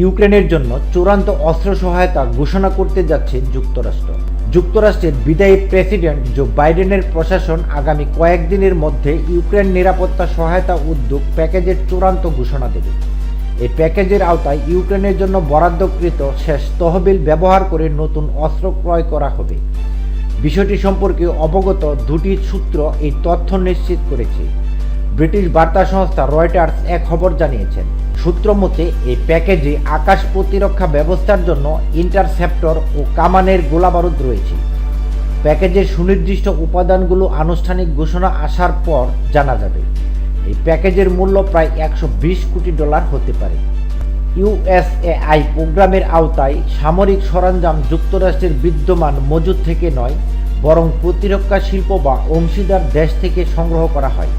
ইউক্রেনের জন্য চূড়ান্ত অস্ত্র সহায়তা ঘোষণা করতে যাচ্ছে যুক্তরাষ্ট্র। যুক্তরাষ্ট্রের বিদায়ী প্রেসিডেন্ট জো বাইডেনের প্রশাসন আগামী কয়েকদিনের মধ্যে ইউক্রেন নিরাপত্তা সহায়তা উদ্যোগ প্যাকেজের চূড়ান্ত ঘোষণা দেবে। এই প্যাকেজের আওতায় ইউক্রেনের জন্য বরাদ্দকৃত শেষ তহবিল ব্যবহার করে নতুন অস্ত্র ক্রয় করা হবে। বিষয়টি সম্পর্কে অবগত দুটি সূত্র এই তথ্য নিশ্চিত করেছে। ব্রিটিশ বার্তা সংস্থা রয়টার্স এক খবর জানিয়েছেন। সূত্র মতে, এই প্যাকেজে আকাশ প্রতিরক্ষা ব্যবস্থার জন্য ইন্টারসেপ্টর ও কামানের গোলাবারুদ রয়েছে। প্যাকেজের সুনির্দিষ্ট উপাদানগুলো আনুষ্ঠানিক ঘোষণা আসার পর জানা যাবে। এই প্যাকেজের মূল্য প্রায় একশো বিশ কোটি ডলার হতে পারে। ইউএসএআই প্রোগ্রামের আওতায় সামরিক সরঞ্জাম যুক্তরাষ্ট্রের বিদ্যমান মজুদ থেকে নয়, বরং প্রতিরক্ষা শিল্প বা অংশীদার দেশ থেকে সংগ্রহ করা হয়।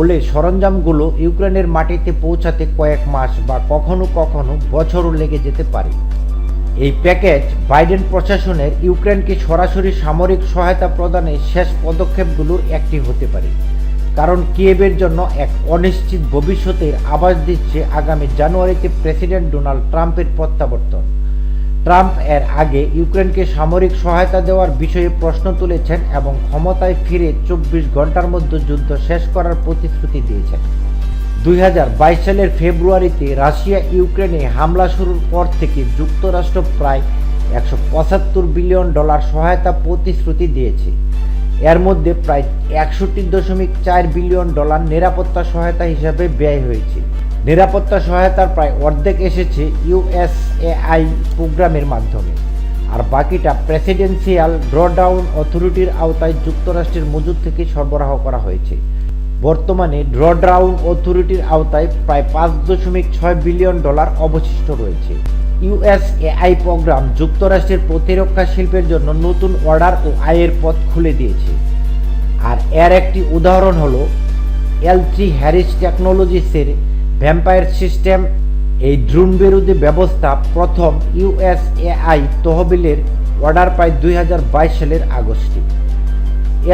ফলে সরঞ্জামগুলো ইউক্রেনের মাটিতে পৌঁছাতে কয়েক মাস বা কখনো কখনো বছরও লেগে যেতে পারে। এই প্যাকেজ বাইডেন প্রশাসনের ইউক্রেনকে সরাসরি সামরিক সহায়তা প্রদানে শেষ পদক্ষেপগুলোর একটি হতে পারে। কারণ কিয়েভের জন্য এক অনিশ্চিত ভবিষ্যতের আভাস দিচ্ছে আগামী জানুয়ারিতে প্রেসিডেন্ট ডোনাল্ড ট্রাম্পের প্রত্যাবর্তন। ট্রাম্প এর আগে ইউক্রেনকে সামরিক সহায়তা দেওয়ার বিষয়ে প্রশ্ন তুলেছেন এবং ক্ষমতায় ফিরে চব্বিশ ঘণ্টার মধ্যে যুদ্ধ শেষ করার প্রতিশ্রুতি দিয়েছেন। দুই হাজার বাইশ সালের ফেব্রুয়ারিতে রাশিয়া ইউক্রেনে হামলা শুরুর পর থেকে যুক্তরাষ্ট্র প্রায় একশো পঁচাত্তর বিলিয়ন ডলার সহায়তা প্রতিশ্রুতি দিয়েছে। এর মধ্যে প্রায় একষট্টি দশমিক চার বিলিয়ন ডলার নিরাপত্তা সহায়তা হিসাবে ব্যয় হয়েছে। নিরাপত্তা সহায়তার প্রায় অর্ধেক এসেছে ইউএসএআই প্রোগ্রামের মাধ্যমে। আর বাকিটা প্রেসিডেন্সিয়াল ড্রডাউন অথরিটির আওতায় যুক্তরাষ্ট্রের মজুদ থেকে সরবরাহ করা হয়েছে। বর্তমানে ড্রডাউন অথরিটির আওতায় প্রায় পাঁচ দশমিক ছয় বিলিয়ন ডলার অবশিষ্ট রয়েছে। ইউএসএআই প্রোগ্রাম যুক্তরাষ্ট্রের প্রতিরক্ষা শিল্পের জন্য নতুন অর্ডার ও আয়ের পথ খুলে দিয়েছে। আর এর একটি উদাহরণ হলো এল থ্রি হ্যারিস টেকনোলজিসের ভ্যাম্পায়ার সিস্টেম এই ড্রোন বিরোধী ব্যবস্থা প্রথম ইউএসএআই তহবিলের অর্ডার পায় দুই হাজার বাইশ সালের আগস্টে।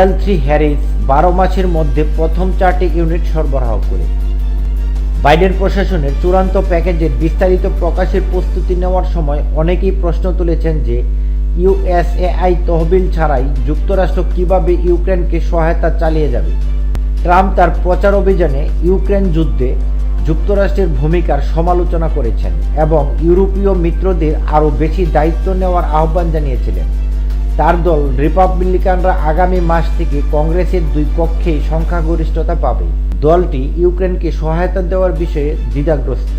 এল থ্রি হ্যারিস বারো মাসের মধ্যে প্রথম চারটি ইউনিট সরবরাহ করে। বাইডেন প্রশাসনের চূড়ান্ত প্যাকেজের বিস্তারিত প্রকাশের প্রস্তুতি নেওয়ার সময় অনেকেই প্রশ্ন তুলেছেন যে ইউএসএআই তহবিল ছাড়াই যুক্তরাষ্ট্র কীভাবে ইউক্রেনকে সহায়তা চালিয়ে যাবে? ট্রাম্প তার প্রচার অভিযানে ইউক্রেন যুদ্ধে যুক্তরাষ্ট্রের ভূমিকার সমালোচনা করেছেন এবং ইউরোপীয় মিত্রদের আরও বেশি দায়িত্ব নেওয়ার আহ্বান জানিয়েছিলেন। তার দল রিপাবলিকানরা আগামী মাস থেকে কংগ্রেসের দুই কক্ষেই সংখ্যাগরিষ্ঠতা পাবে। দলটি ইউক্রেনকে সহায়তা দেওয়ার বিষয়ে দ্বিধাগ্রস্ত।